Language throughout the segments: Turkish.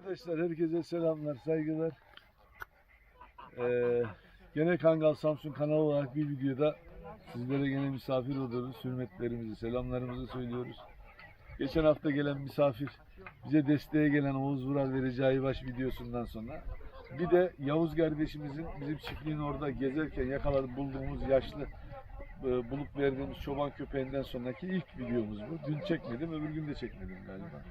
Arkadaşlar herkese selamlar, saygılar. Ee, gene Kangal Samsun kanalı olarak bir videoda sizlere gene misafir oluyoruz. Hürmetlerimizi, selamlarımızı söylüyoruz. Geçen hafta gelen misafir, bize desteğe gelen Oğuz Vural ve Recai Baş videosundan sonra bir de Yavuz kardeşimizin bizim çiftliğin orada gezerken yakaladık bulduğumuz yaşlı bulup verdiğimiz çoban köpeğinden sonraki ilk videomuz bu. Dün çekmedim, öbür gün de çekmedim galiba.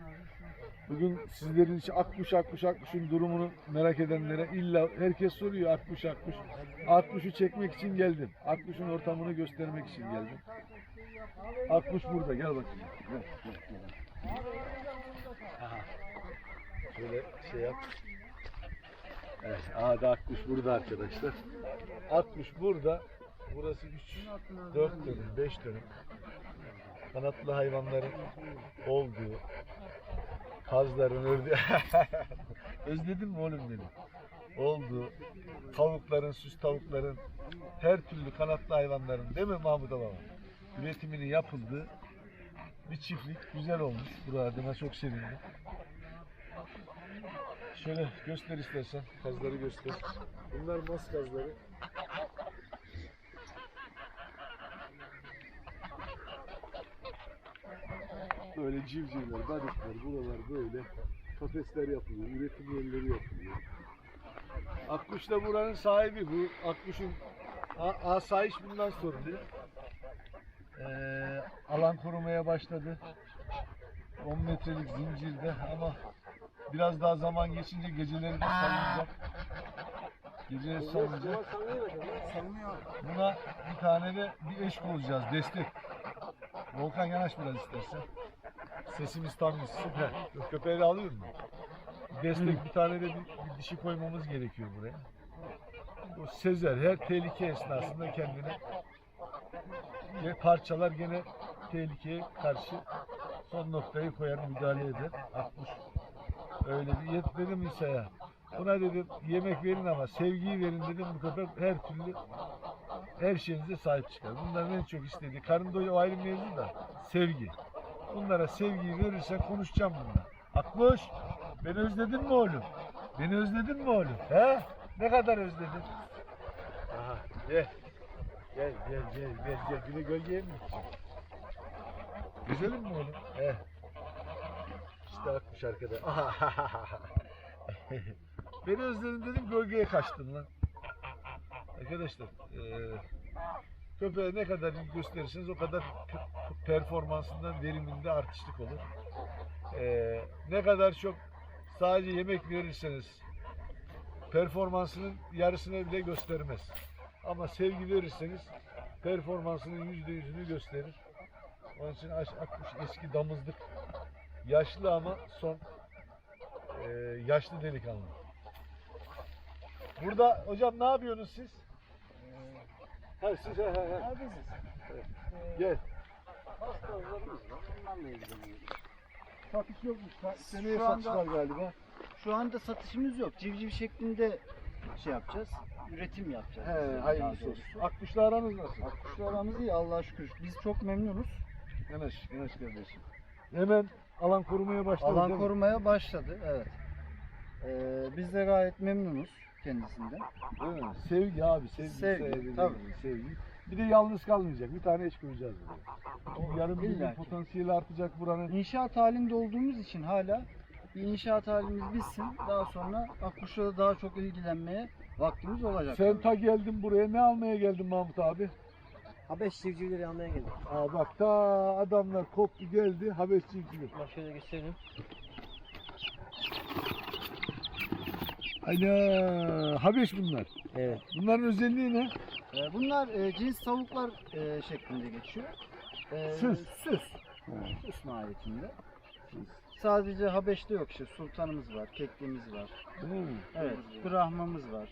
Bugün sizlerin için Akkuş Akkuş Akkuş'un durumunu merak edenlere illa herkes soruyor Akkuş Akkuş. Akkuş'u çekmek için geldim. Akkuş'un ortamını göstermek için geldim. Akkuş burada gel bakayım. Gel, gel, gel. Şöyle şey yap. Evet, aha da Akkuş burada arkadaşlar. Akkuş burada. Burası 3, 4 dönüm, 5 dönüm. Kanatlı hayvanların olduğu, kazların ördüğü, özledin mi oğlum beni? Oldu. Tavukların, süs tavukların, her türlü kanatlı hayvanların değil mi Mahmut Baba? Üretiminin yapıldığı bir çiftlik güzel olmuş. Bu adına çok sevindim. Şöyle göster istersen. Kazları göster. Bunlar mas kazları. Böyle civcivler, balıklar, buralar böyle kafesler yapılıyor, üretim yerleri yapılıyor. Akkuş da buranın sahibi bu. Akkuş'un asayiş bundan sorumlu. Ee, alan korumaya başladı. 10 metrelik zincirde ama biraz daha zaman geçince geceleri de salınacak. Geceleri salınacak. Buna bir tane de bir eş bulacağız, destek. Volkan yanaş biraz istersen. Sesimiz tam gitsin. Köpeği de alıyor mu? Destek bir tane de bir, bir dişi koymamız gerekiyor buraya. O Sezer her tehlike esnasında kendini ve parçalar gene tehlikeye karşı son noktayı koyar, müdahale eder. Akmış. Öyle bir yet dedim İsa'ya. Buna dedim yemek verin ama sevgiyi verin dedim bu köpek her türlü her şeyinize sahip çıkar. Bunların en çok istediği, karın doyuyor o ayrı mevzu da sevgi. Bunlara sevgiyi verirsen konuşacağım bununla. Akmış, beni özledin mi oğlum? Beni özledin mi oğlum? He? Ne kadar özledin? Aha, gel. Gel, gel, gel, gel, gel. De gölgeye mi? Güzelim mi oğlum? He. İşte akmış arkada. Aha. beni özledin dedim, gölgeye kaçtın lan. Arkadaşlar, eee köpeğe ne kadar ilgi gösterirseniz o kadar performansından veriminde artışlık olur. Eee, ne kadar çok sadece yemek verirseniz performansının yarısını bile göstermez. Ama sevgi verirseniz performansının yüzde yüzünü gösterir. Onun için akmış eski damızlık. Yaşlı ama son eee, yaşlı delikanlı. Burada hocam ne yapıyorsunuz siz? Ha siz he he he. Gel. Satış yokmuş. Sa- Seneye Şu satış anda- var galiba. Şu anda satışımız yok. Civciv şeklinde şey yapacağız. Üretim yapacağız. He, Daha hayırlısı doğrusu. olsun. Akmışla aranız nasıl? Kuşlarımız iyi Allah'a şükür. Biz çok memnunuz. Yanaş, yanaş kardeşim. Hemen alan korumaya başladı. Alan değil mi? korumaya başladı. Evet. Ee, biz de gayet memnunuz kendisinden. Değil mi? Sevgi abi, sevgi. Sevgi, sevgi, tabii. Sevgi. Bir de yalnız kalmayacak. Bir tane eş koyacağız buraya. Çünkü yarın bir gün potansiyeli artacak buranın. İnşaat halinde olduğumuz için hala bir inşaat halimiz bitsin. Daha sonra akkuşla daha çok ilgilenmeye vaktimiz olacak. Sen ta geldin buraya. Ne almaya geldin Mahmut abi? Habeş civcivleri almaya geldim. Aa bak ta adamlar koptu geldi. Habercilik. Bak şöyle göstereyim. Aynen. Habeş bunlar. Evet. Bunların özelliği ne? Ee, bunlar e, cins tavuklar e, şeklinde geçiyor. Ee, Süs. Süs. Süs mahiyetinde. Sadece Habeş'te yok işte sultanımız var, kekliğimiz var. Mi? Evet, brahmamız var.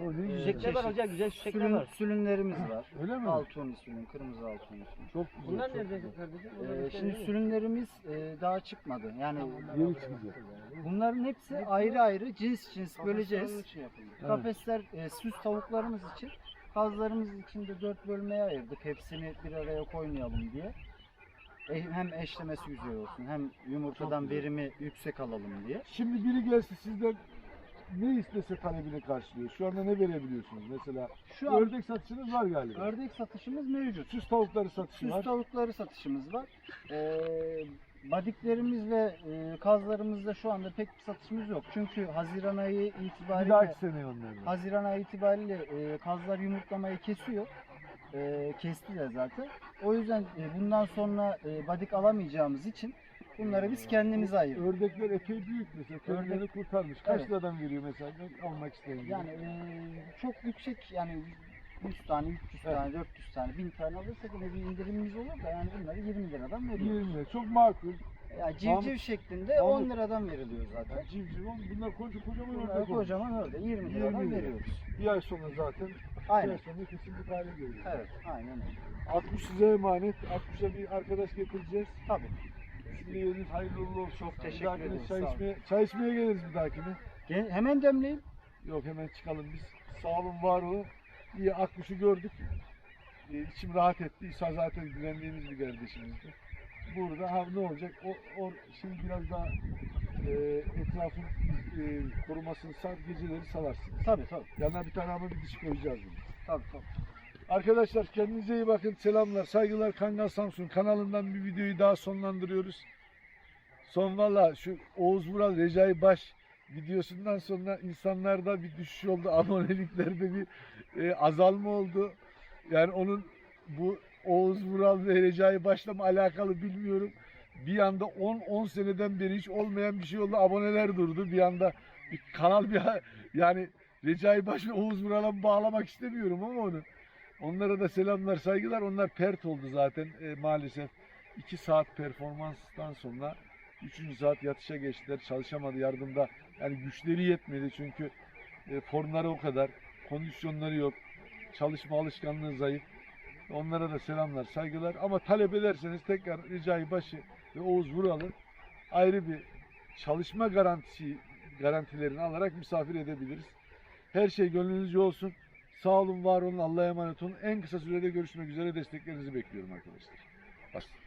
O ne Ee, güzel. Çiçekler var hocam güzel çiçekler Sülün, var. sülünlerimiz var. Öyle mi? Altun sülün, kırmızı altun sülün. Çok güzel. Bunlar çok nerede güzel. kardeşim? Ee, şimdi sülünlerimiz e, daha çıkmadı. Yani Yeni çıkacak. bunların hepsi ayrı ayrı cins cins böleceğiz. Kafesler e, süs tavuklarımız için, kazlarımız için de dört bölmeye ayırdık. Hepsini bir araya koymayalım diye. e- hem eşlemesi güzel olsun hem yumurtadan verimi yüksek alalım diye. Şimdi biri gelse sizden ne istese talebini karşılıyor. Şu anda ne verebiliyorsunuz? Mesela Şu an ördek satışınız var galiba. ördek satışımız mevcut. Süs tavukları satışı Süs var. tavukları satışımız var. Ee, badiklerimiz ve e, kazlarımızda şu anda pek bir satışımız yok. Çünkü Haziran ayı Bir itibariyle dahaki sene onların. Haziran ayı itibariyle e, kazlar yumurtlamayı kesiyor. E, kestiler zaten. O yüzden e, bundan sonra e, badik alamayacağımız için bunları biz kendimize ayırıyoruz. Ördekler epey büyük mesela. Kendilerini kurtarmış. Kaç Evet. liradan veriyor mesela almak isteyen? Yani e, çok yüksek yani 100 tane, 300 Evet. tane, 400 tane, 1000 tane alırsak yine bir indirimimiz olur da yani bunları 20 liradan veriyoruz. 20 lira. Çok makul. Ya civciv Mahmut- şeklinde Mahmut- 10 liradan veriliyor zaten. Yani civciv on- bunlar koca kocaman Bunlar ördek olmuş. kocaman orada 20 20 liradan lira. veriyoruz. Bir ay sonra zaten Aynen. bir ay sonra kesinlik hale geliyor. Evet, aynen öyle. 60 size emanet. 60'a bir arkadaş getireceğiz. Tabii. Sizin hayırlı uğurlu olsun. Çok Bir teşekkür dahakine ederiz, Çay sağ olun. içmeye, çay içmeye geliriz bir dahakine. Gel- hemen demleyin. Yok hemen çıkalım biz. Sağ olun var olun. İyi Akkuş'u gördük. Ee, içim rahat etti. İsa zaten güvendiğimiz bir kardeşimizdi. Burada ha ne olacak? O, o şimdi biraz daha e, etrafın e, korumasını sar, geceleri salarsınız. Tabii tabii. Yanına bir tane ama bir dişi koyacağız. Tabii tabii. Arkadaşlar kendinize iyi bakın. Selamlar, saygılar. Kangal Samsun kanalından bir videoyu daha sonlandırıyoruz. Son valla şu Oğuz Vural Recai Baş videosundan sonra insanlarda bir düşüş oldu. Aboneliklerde bir e, azalma oldu. Yani onun bu Oğuz Vural ve Recai Baş'la mı alakalı bilmiyorum. Bir anda 10-10 seneden beri hiç olmayan bir şey oldu. Aboneler durdu. Bir anda bir kanal bir yani Recai Baş ve Oğuz Vural'a bağlamak istemiyorum ama onu. Onlara da selamlar, saygılar. Onlar pert oldu zaten e, maalesef. 2 saat performanstan sonra 3. saat yatışa geçtiler. Çalışamadı yardımda. Yani güçleri yetmedi çünkü e, formları o kadar. Kondisyonları yok. Çalışma alışkanlığı zayıf. Onlara da selamlar, saygılar. Ama talep ederseniz tekrar Recai Başı ve Oğuz Vural'ı ayrı bir çalışma garantisi garantilerini alarak misafir edebiliriz. Her şey gönlünüzce olsun. Sağ olun, var olun, Allah'a emanet olun. En kısa sürede görüşmek üzere desteklerinizi bekliyorum arkadaşlar. Başla.